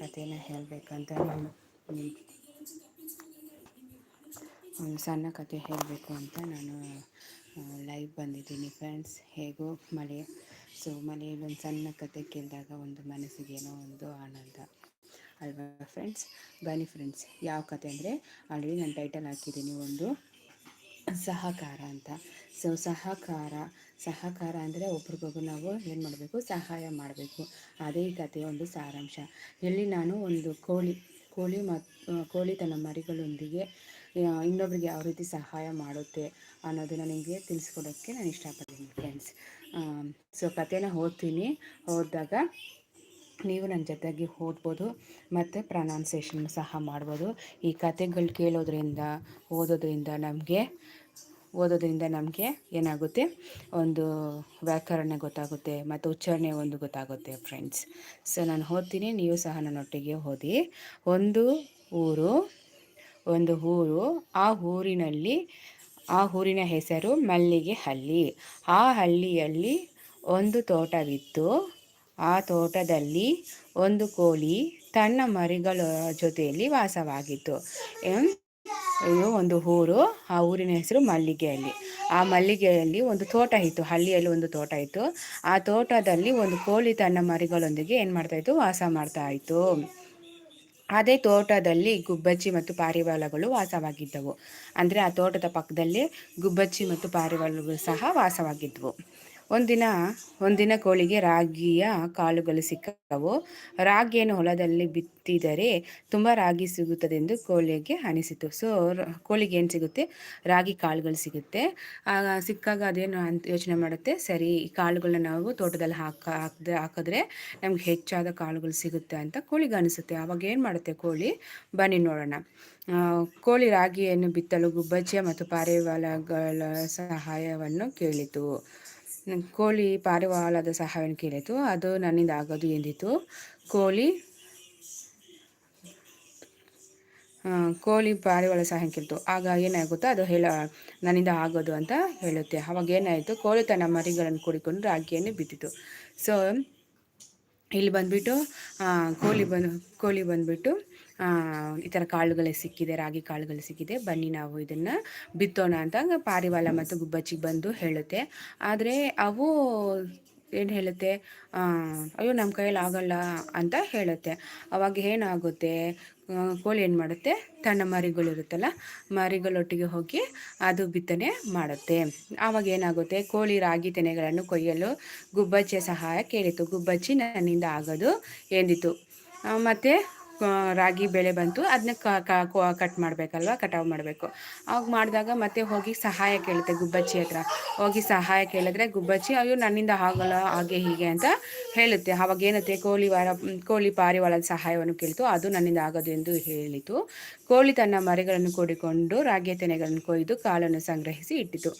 ಕಥೆನ ಹೇಳಬೇಕಂತ ನಾನು ಒಂದು ಸಣ್ಣ ಕತೆ ಹೇಳಬೇಕು ಅಂತ ನಾನು ಲೈವ್ ಬಂದಿದ್ದೀನಿ ಫ್ರೆಂಡ್ಸ್ ಹೇಗೋ ಮಳೆ. ಸೊ ಮನೆಯಲ್ಲಿ ಒಂದು ಸಣ್ಣ ಕತೆ ಕೇಳಿದಾಗ ಒಂದು ಮನಸ್ಸಿಗೆ ಏನೋ ಒಂದು ಆನಂದ. ಅಲ್ವಾ ಫ್ರೆಂಡ್ಸ್ ಬನ್ನಿ ಫ್ರೆಂಡ್ಸ್ ಯಾವ ಕತೆ ಅಂದರೆ, ಆಲ್ರೆಡಿ ನಾನು ಟೈಟಲ್ ಹಾಕಿದ್ದೀನಿ ಒಂದು ಸಹಕಾರ ಅಂತ. ಸೊ ಸಹಕಾರ ಸಹಕಾರ ಅಂದರೆ ಒಬ್ರಿಗೊಬ್ರು ನಾವು ಏನು ಮಾಡಬೇಕು? ಸಹಾಯ ಮಾಡಬೇಕು. ಅದೇ ಈ ಕಥೆಯ ಒಂದು ಸಾರಾಂಶ. ಇಲ್ಲಿ ನಾನು ಒಂದು ಕೋಳಿ ಕೋಳಿ ಮತ್ತು ಕೋಳಿ ತನ್ನ ಮರಿಗಳೊಂದಿಗೆ ಇನ್ನೊಬ್ರಿಗೆ ಯಾವ ರೀತಿ ಸಹಾಯ ಮಾಡುತ್ತೆ ಅನ್ನೋದನ್ನು ನಿಮಗೆ ತಿಳಿಸ್ಕೊಡೋಕ್ಕೆ ನಾನು ಇಷ್ಟಪಡ್ತೀನಿ ಫ್ರೆಂಡ್ಸ್ ಸೊ ಕಥೆನ ಓದ್ತೀನಿ. ಓದಿದಾಗ ನೀವು ನನ್ನ ಜೊತೆಗೆ ಓದ್ಬೋದು ಮತ್ತು ಪ್ರನೌನ್ಸೇಷನ್ ಸಹ ಮಾಡ್ಬೋದು. ಈ ಕತೆಗಳು ಕೇಳೋದ್ರಿಂದ, ಓದೋದ್ರಿಂದ ನಮಗೆ ಓದೋದ್ರಿಂದ ನಮಗೆ ಏನಾಗುತ್ತೆ? ಒಂದು ವ್ಯಾಕರಣ ಗೊತ್ತಾಗುತ್ತೆ ಮತ್ತು ಉಚ್ಚಾರಣೆ ಒಂದು ಗೊತ್ತಾಗುತ್ತೆ ಫ್ರೆಂಡ್ಸ್ ಸೊ ನಾನು ಓದ್ತೀನಿ ನೀವು ಸಹ ನನ್ನೊಟ್ಟಿಗೆ ಓದಿ ಒಂದು ಊರು ಒಂದು ಊರು, ಆ ಊರಿನಲ್ಲಿ, ಆ ಊರಿನ ಹೆಸರು ಮಲ್ಲಿಗೆ ಹಳ್ಳಿ. ಆ ಹಳ್ಳಿಯಲ್ಲಿ ಒಂದು ತೋಟವಿತ್ತು. ಆ ತೋಟದಲ್ಲಿ ಒಂದು ಕೋಳಿ ತನ್ನ ಮರಿಗಳ ಜೊತೆಯಲ್ಲಿ ವಾಸವಾಗಿತ್ತು. ಇದು ಒಂದು ಊರು, ಆ ಊರಿನ ಹೆಸರು ಮಲ್ಲಿಗೆಯಲ್ಲಿ ಆ ಮಲ್ಲಿಗೆಯಲ್ಲಿ ಒಂದು ತೋಟ ಇತ್ತು, ಹಳ್ಳಿಯಲ್ಲಿ ಒಂದು ತೋಟ ಇತ್ತು. ಆ ತೋಟದಲ್ಲಿ ಒಂದು ಕೋಳಿ ತನ್ನ ಮರಿಗಳೊಂದಿಗೆ ಏನು ಮಾಡ್ತಾ ಇತ್ತು, ವಾಸ ಮಾಡ್ತಾ ಇತ್ತು. ಅದೇ ತೋಟದಲ್ಲಿ ಗುಬ್ಬಚ್ಚಿ ಮತ್ತು ಪಾರಿವಾಳಗಳು ವಾಸವಾಗಿದ್ದವು. ಅಂದರೆ ಆ ತೋಟದ ಪಕ್ಕದಲ್ಲಿ ಗುಬ್ಬಚ್ಚಿ ಮತ್ತು ಪಾರಿವಾಳಗಳು ಸಹ ವಾಸವಾಗಿದ್ದವು ಒಂದಿನ ಒಂದಿನ ಕೋಳಿಗೆ ರಾಗಿಯ ಕಾಳುಗಳು ಸಿಕ್ಕವು. ರಾಗಿಯನ್ನು ಹೊಲದಲ್ಲಿ ಬಿತ್ತಿದರೆ ತುಂಬ ರಾಗಿ ಸಿಗುತ್ತದೆ ಎಂದು ಕೋಳಿಗೆ ಅನಿಸಿತು. ಸೊ ಕೋಳಿಗೆ ಏನು ಸಿಗುತ್ತೆ? ರಾಗಿ ಕಾಳುಗಳು ಸಿಗುತ್ತೆ. ಸಿಕ್ಕಾಗ ಅದೇನು ಅಂತ ಯೋಚನೆ ಮಾಡುತ್ತೆ? ಸರಿ, ಈ ಕಾಳುಗಳನ್ನ ನಾವು ತೋಟದಲ್ಲಿ ಹಾಕ ಹಾಕಿದ್ರೆ ಹಾಕಿದ್ರೆ ನಮ್ಗೆ ಹೆಚ್ಚಾದ ಕಾಳುಗಳು ಸಿಗುತ್ತೆ ಅಂತ ಕೋಳಿಗೆ ಅನಿಸುತ್ತೆ. ಆವಾಗ ಏನು ಮಾಡುತ್ತೆ ಕೋಳಿ? ಬನ್ನಿ ನೋಡೋಣ. ಕೋಳಿ ರಾಗಿಯನ್ನು ಬಿತ್ತಲು ಗುಬ್ಬಚ್ಚಿಯ ಮತ್ತು ಪಾರಿವಾಳಗಳ ಸಹಾಯವನ್ನು ಕೇಳಿತು. ಕೋಳಿ ಪಾರಿವಾಳದ ಸಹಾಯವನ್ನು ಕೇಳಿತು. ಅದು ನನ್ನಿಂದ ಆಗೋದು ಎಂದಿತು ಕೋಳಿ ಕೋಳಿ ಪಾರಿವಾಳ ಸಹಾಯ ಕೇಳ್ತು. ಆಗ ಏನಾಗುತ್ತೋ ಅದು ಹೇಳ, ನನ್ನಿಂದ ಆಗೋದು ಅಂತ ಹೇಳುತ್ತೆ. ಅವಾಗ ಏನಾಯಿತು? ಕೋಳಿ ತನ್ನ ಮರಿಗಳನ್ನು ಕೂಡಿಕೊಂಡು ರಾಗಿಯನ್ನು ಬಿದ್ದಿತು ಸೊ ಇಲ್ಲಿ ಬಂದುಬಿಟ್ಟು ಕೋಳಿ ಬಂದು ಕೋಳಿ ಬಂದುಬಿಟ್ಟು ಈ ಥರ ಕಾಳುಗಳೇ ಸಿಕ್ಕಿದೆ, ರಾಗಿ ಕಾಳುಗಳು ಸಿಕ್ಕಿದೆ. ಬನ್ನಿ ನಾವು ಇದನ್ನು ಬಿತ್ತೋಣ ಅಂತ ಪಾರಿವಾಳ ಮತ್ತು ಗುಬ್ಬಚ್ಚಿಗೆ ಬಂದು ಹೇಳುತ್ತೆ. ಆದರೆ ಅವು ಏನು ಹೇಳುತ್ತೆ? ಅಯ್ಯೋ ನಮ್ಮ ಕೈಯಲ್ಲಿ ಆಗಲ್ಲ ಅಂತ ಹೇಳುತ್ತೆ. ಅವಾಗ ಏನಾಗುತ್ತೆ? ಕೋಳಿ ಏನು ಮಾಡುತ್ತೆ? ತನ್ನ ಮರಿಗಳಿರುತ್ತಲ್ಲ ಮರಿಗಳೊಟ್ಟಿಗೆ ಹೋಗಿ ಅದು ಬಿತ್ತನೆ ಮಾಡುತ್ತೆ. ಆವಾಗ ಏನಾಗುತ್ತೆ? ಕೋಳಿ ರಾಗಿ ತೆನೆಗಳನ್ನು ಕೊಯ್ಯಲು ಗುಬ್ಬಚ್ಚಿಯ ಸಹಾಯ ಕೇಳಿತು. ಗುಬ್ಬಚ್ಚಿ ನನ್ನಿಂದ ಆಗೋದು ಎಂದಿತು. ಮತ್ತು ರಾಗಿ ಬೆಳೆ ಬಂತು ಅದನ್ನ ಕಟ್ ಮಾಡಬೇಕಲ್ವ, ಕಟಾವು ಮಾಡಬೇಕು. ಅವಾಗ ಮಾಡಿದಾಗ ಮತ್ತೆ ಹೋಗಿ ಸಹಾಯ ಕೇಳುತ್ತೆ ಗುಬ್ಬಚ್ಚಿ ಹತ್ರ. ಹೋಗಿ ಸಹಾಯ ಕೇಳಿದ್ರೆ ಗುಬ್ಬಚ್ಚಿ, ಅಯ್ಯೋ, ನನ್ನಿಂದ ಆಗಲ್ಲ, ಹಾಗೆ, ಹೀಗೆ ಅಂತ ಹೇಳುತ್ತೆ. ಅವಾಗ ಏನತ್ತೆ, ಕೋಳಿ ವಾರ ಕೋಳಿ ಪಾರಿವಾಳದ ಸಹಾಯವನ್ನು ಕೇಳಿತು. ಅದು ನನ್ನಿಂದ ಆಗೋದು ಎಂದು ಹೇಳಿತು. ಕೋಳಿ ತನ್ನ ಮರಿಗಳನ್ನು ಕೂಡಿಕೊಂಡು ರಾಗಿ ತೆನೆಗಳನ್ನು ಕೊಯ್ದು ಕಾಲನ್ನು ಸಂಗ್ರಹಿಸಿ ಇಟ್ಟಿತು.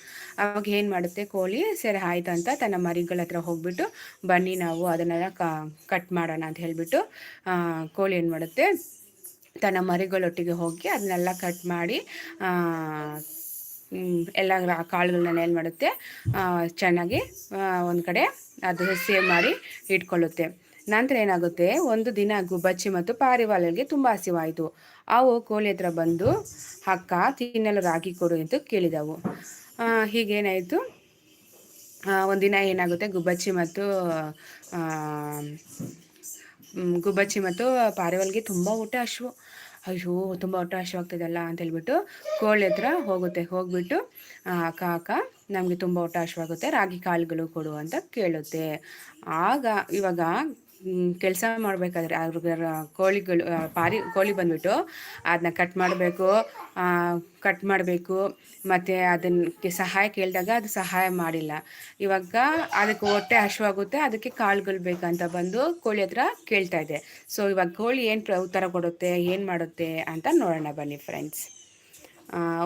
ಅವಾಗ ಏನು ಮಾಡುತ್ತೆ, ಕೋಳಿ, ಸರಿ, ಆಯ್ತು ಅಂತ ತನ್ನ ಮರಿಗಳ ಹತ್ರ ಹೋಗ್ಬಿಟ್ಟು, ಬನ್ನಿ ನಾವು ಅದನ್ನೆಲ್ಲ ಕಟ್ ಮಾಡೋಣ ಅಂತ ಹೇಳಿಬಿಟ್ಟು ಕೋಳಿ ಏನು ಮಾಡುತ್ತೆ ಮಾಡುತ್ತೆ ತನ್ನ ಮರಿಗಳೊಟ್ಟಿಗೆ ಹೋಗಿ ಅದನ್ನೆಲ್ಲ ಕಟ್ ಮಾಡಿ ಎಲ್ಲ ಕಾಳುಗಳನ್ನ ಏನು ಮಾಡುತ್ತೆ ಚೆನ್ನಾಗಿ ಒಂದು ಕಡೆ ಅದು ಸೇವ್ ಮಾಡಿ ಇಟ್ಕೊಳ್ಳುತ್ತೆ. ನಂತರ ಏನಾಗುತ್ತೆ, ಒಂದು ದಿನ ಗುಬ್ಬಚ್ಚಿ ಮತ್ತು ಪಾರಿವಾಳಗೆ ತುಂಬ ಹಸಿವಾಯಿತು. ಅವು ಕೋಳಿ ಹತ್ರ ಬಂದು ಅಕ್ಕ ತಿನ್ನಲು ರಾಗಿ ಕೊಡು ಎಂದು ಕೇಳಿದವು. ಹೀಗೇನಾಯಿತು ಒಂದಿನ ಏನಾಗುತ್ತೆ, ಗುಬ್ಬಚ್ಚಿ ಮತ್ತು ಗುಬ್ಬಚ್ಚಿ ಮತ್ತು ಪಾರಿವಾಲ್ಗೆ ತುಂಬ ಊಟ ಹಶು ಅಯ್ಯೋ, ತುಂಬ ಊಟ ಹಶ್ವಾಗ್ತದಲ್ಲ ಅಂತ ಹೇಳ್ಬಿಟ್ಟು ಕೋಳಿ ಹತ್ರ ಹೋಗುತ್ತೆ. ಹೋಗ್ಬಿಟ್ಟು ಅಕ್ಕ ಅಕ್ಕ, ನಮಗೆ ತುಂಬ ಊಟ ಹಶುವಾಗುತ್ತೆ ರಾಗಿ ಕಾಳುಗಳು ಕೊಡು ಅಂತ ಕೇಳುತ್ತೆ. ಆಗ, ಇವಾಗ ಕೆಲಸ ಮಾಡಬೇಕಾದ್ರೆ ಅದ್ರ ಕೋಳಿಗಳು ಪಾರಿ, ಕೋಳಿ ಬಂದ್ಬಿಟ್ಟು ಅದನ್ನ ಕಟ್ ಮಾಡಬೇಕು ಕಟ್ ಮಾಡಬೇಕು, ಮತ್ತು ಅದನ್ನ ಸಹಾಯ ಕೇಳಿದಾಗ ಅದು ಸಹಾಯ ಮಾಡಿಲ್ಲ. ಇವಾಗ ಅದಕ್ಕೆ ಹೊಟ್ಟೆ ಹಶುವಾಗುತ್ತೆ, ಅದಕ್ಕೆ ಕಾಳುಗಳು ಬೇಕಂತ ಬಂದು ಕೋಳಿ ಹತ್ರ ಕೇಳ್ತಾ ಇದೆ. ಸೊ ಇವಾಗ ಕೋಳಿ ಏನು ಉತ್ತರ ಕೊಡುತ್ತೆ, ಏನು ಮಾಡುತ್ತೆ ಅಂತ ನೋಡೋಣ ಬನ್ನಿ ಫ್ರೆಂಡ್ಸ್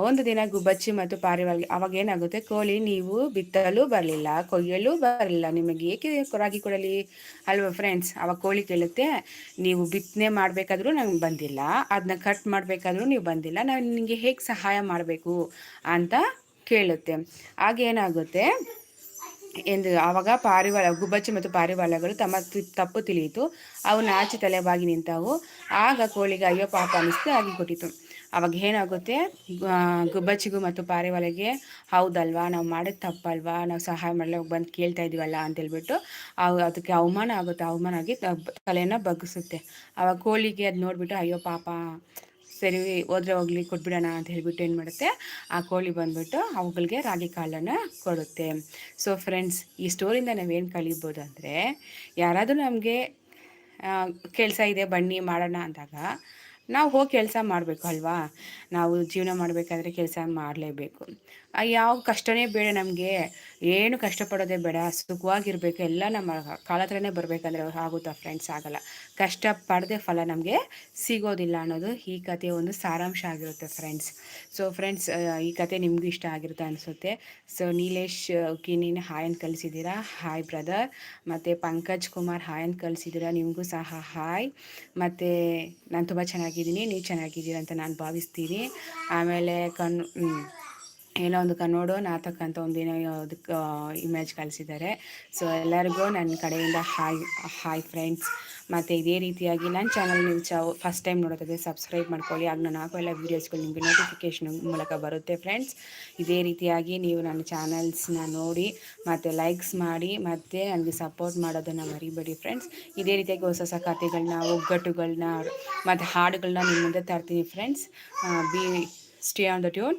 ಒಂದು ದಿನ ಗುಬ್ಬಚ್ಚಿ ಮತ್ತು ಪಾರಿವಾಳ ಅವಾಗ ಏನಾಗುತ್ತೆ? ಕೋಳಿ ನೀವು ಬಿತ್ತಲು ಬರಲಿಲ್ಲ, ಕೊಯ್ಯಲು ಬರಲಿಲ್ಲ. ನಿಮಗೆ ಏಕೆ ರಾಗಿ ಕೊಡಲಿ? ಅಲ್ವಾ ಫ್ರೆಂಡ್ಸ್ ಅವಾಗ ಕೋಳಿ ಕೇಳುತ್ತೆ, ನೀವು ಬಿತ್ತನೆ ಮಾಡಬೇಕಾದ್ರೂ ನಂಗೆ ಬಂದಿಲ್ಲ ಅದನ್ನ ಕಟ್ ಮಾಡಬೇಕಾದ್ರೂ ನೀವು ಬಂದಿಲ್ಲ, ನಾನು ನಿಮಗೆ ಹೇಗೆ ಸಹಾಯ ಮಾಡಬೇಕು ಅಂತ ಕೇಳುತ್ತೆ. ಆಗೇನಾಗುತ್ತೆ ಎಂದು ಆವಾಗ ಪಾರಿವಾಳ, ಗುಬ್ಬಚ್ಚಿ ಮತ್ತು ಪಾರಿವಾಳಗಳು ತಮ್ಮ ತಪ್ಪು ತಿಳಿಯಿತು. ಅವು ನಾಚಿ ತಲೆಬಾಗಿ ನಿಂತವು. ಆಗ ಕೋಳಿಗೆ, ಅಯ್ಯೋ ಪಾಪ ಅನಿಸ್ತು ಆಗಿ ಕೊಟ್ಟಿತು ಅವಾಗ ಏನಾಗುತ್ತೆ? ಗುಬ್ಬಚ್ಚಿಗೂ ಮತ್ತು ಪಾರಿವಾಳಗೆ, ಹೌದಲ್ವಾ, ನಾವು ಮಾಡೋದು ತಪ್ಪಲ್ವಾ, ನಾವು ಸಹಾಯ ಮಾಡಲಿ ಬಂದು ಕೇಳ್ತಾ ಇದೀವಲ್ಲ ಅಂತೇಳ್ಬಿಟ್ಟು ಅವು, ಅದಕ್ಕೆ ಅವಮಾನ ಆಗುತ್ತೆ. ಅವಮಾನ ಆಗಿ ತಲೆಯನ್ನು ಬಗ್ಗಿಸುತ್ತೆ. ಆವಾಗ ಕೋಳಿಗೆ ಅದು ನೋಡಿಬಿಟ್ಟು, ಅಯ್ಯೋ ಪಾಪ ಸರಿ, ಹೋದ್ರೆ ಹೋಗ್ಲಿ, ಕೊಟ್ಬಿಡೋಣ ಅಂತ ಹೇಳ್ಬಿಟ್ಟು ಏನು ಮಾಡುತ್ತೆ? ಆ ಕೋಳಿ ಬಂದ್ಬಿಟ್ಟು ಅವುಗಳಿಗೆ ರಾಗಿ ಕಾಳನ್ನು ಕೊಡುತ್ತೆ. ಸೊ ಫ್ರೆಂಡ್ಸ್ ಈ ಸ್ಟೋರಿಂದ ನಾವೇನು ಕಲಿಬೋದು ಅಂದರೆ, ಯಾರಾದರೂ ನಮಗೆ ಕೆಲಸ ಇದೆ, ಬನ್ನಿ ಮಾಡೋಣ ಅಂದಾಗ ನಾವು ಹೋಗಿ ಕೆಲಸ ಮಾಡಬೇಕು ಅಲ್ವಾ? ನಾವು ಜೀವನ ಮಾಡಬೇಕಾದ್ರೆ ಕೆಲಸ ಮಾಡಲೇಬೇಕು. ಯಾವ ಕಷ್ಟನೇ ಬೇಡ ನಮಗೆ. ಏನು ಕಷ್ಟಪಡೋದೇ ಬೇಡ. ಸುಖವಾಗಿರ್ಬೇಕು. ಎಲ್ಲ ನಮ್ಮ ಕಾಲ ಹತ್ರನೇ ಬರಬೇಕಂದ್ರೆ ಆಗುತ್ತಾ ಫ್ರೆಂಡ್ಸ್ ಆಗಲ್ಲ. ಕಷ್ಟ ಪಡದೆ ಫಲ ನಮಗೆ ಸಿಗೋದಿಲ್ಲ ಅನ್ನೋದು ಈ ಕಥೆಯ ಒಂದು ಸಾರಾಂಶ ಆಗಿರುತ್ತೆ ಫ್ರೆಂಡ್ಸ್ ಸೊ ಫ್ರೆಂಡ್ಸ್ ಈ ಕತೆ ನಿಮಗೂ ಇಷ್ಟ ಆಗಿರುತ್ತೆ ಅನಿಸುತ್ತೆ. ಸೊ ನೀಲೇಶ್ ಕಿನಿನ ಹಾಯ್ ಅಂತ ಕಲಿಸಿದ್ದೀರಾ ಹಾಯ್ ಬ್ರದರ್ ಮತ್ತು ಪಂಕಜ್ ಕುಮಾರ್ ಹಾಯ್ ಅಂತ ಕಲಿಸಿದ್ದೀರಾ ನಿಮಗೂ ಸಹ ಹಾಯ್ ಮತ್ತು ನಾನು ತುಂಬ ಚೆನ್ನಾಗಿದ್ದೀನಿ ನೀವು ಚೆನ್ನಾಗಿದ್ದೀರ ಅಂತ ನಾನು ಭಾವಿಸ್ತೀನಿ. ಆಮೇಲೆ ಕಣ್ ಏನೋ ಒಂದು ಕನ್ನಡ ನಾಟಕ ಅಂತ ಒಂದೇನೋ ಅದಕ್ಕೆ ಇಮೇಜ್ ಕಳಿಸಿದ್ದಾರೆ ಸೊ ಎಲ್ಲರಿಗೂ ನನ್ನ ಕಡೆಯಿಂದ ಹಾಯ್ ಹಾಯ್ ಫ್ರೆಂಡ್ಸ್ ಮತ್ತು ಇದೇ ರೀತಿಯಾಗಿ ನನ್ನ ಚಾನಲ್ ನೀವು ಚ ಫಸ್ಟ್ ಟೈಮ್ ನೋಡೋದಾದರೆ ಸಬ್ಸ್ಕ್ರೈಬ್ ಮಾಡ್ಕೊಳ್ಳಿ. ಆಗ ನಾನು ಹಾಕೋ ಎಲ್ಲ ವೀಡಿಯೋಸ್ಗಳು ನಿಮಗೆ ನೋಟಿಫಿಕೇಷನ್ ಮೂಲಕ ಬರುತ್ತೆ ಫ್ರೆಂಡ್ಸ್ ಇದೇ ರೀತಿಯಾಗಿ ನೀವು ನನ್ನ ಚಾನಲ್ಸ್ನ ನೋಡಿ, ಮತ್ತು ಲೈಕ್ಸ್ ಮಾಡಿ, ಮತ್ತು ನನಗೆ ಸಪೋರ್ಟ್ ಮಾಡೋದನ್ನು ಮರಿಬೇಡಿ ಫ್ರೆಂಡ್ಸ್ ಇದೇ ರೀತಿಯಾಗಿ ಹೊಸ ಹೊಸ ಕಥೆಗಳನ್ನ ಒಗ್ಗಟ್ಟುಗಳನ್ನ ಮತ್ತು ಹಾಡುಗಳನ್ನ ನಿಮ್ಮ ಮುಂದೆ ತರ್ತೀನಿ friends be stay on the tune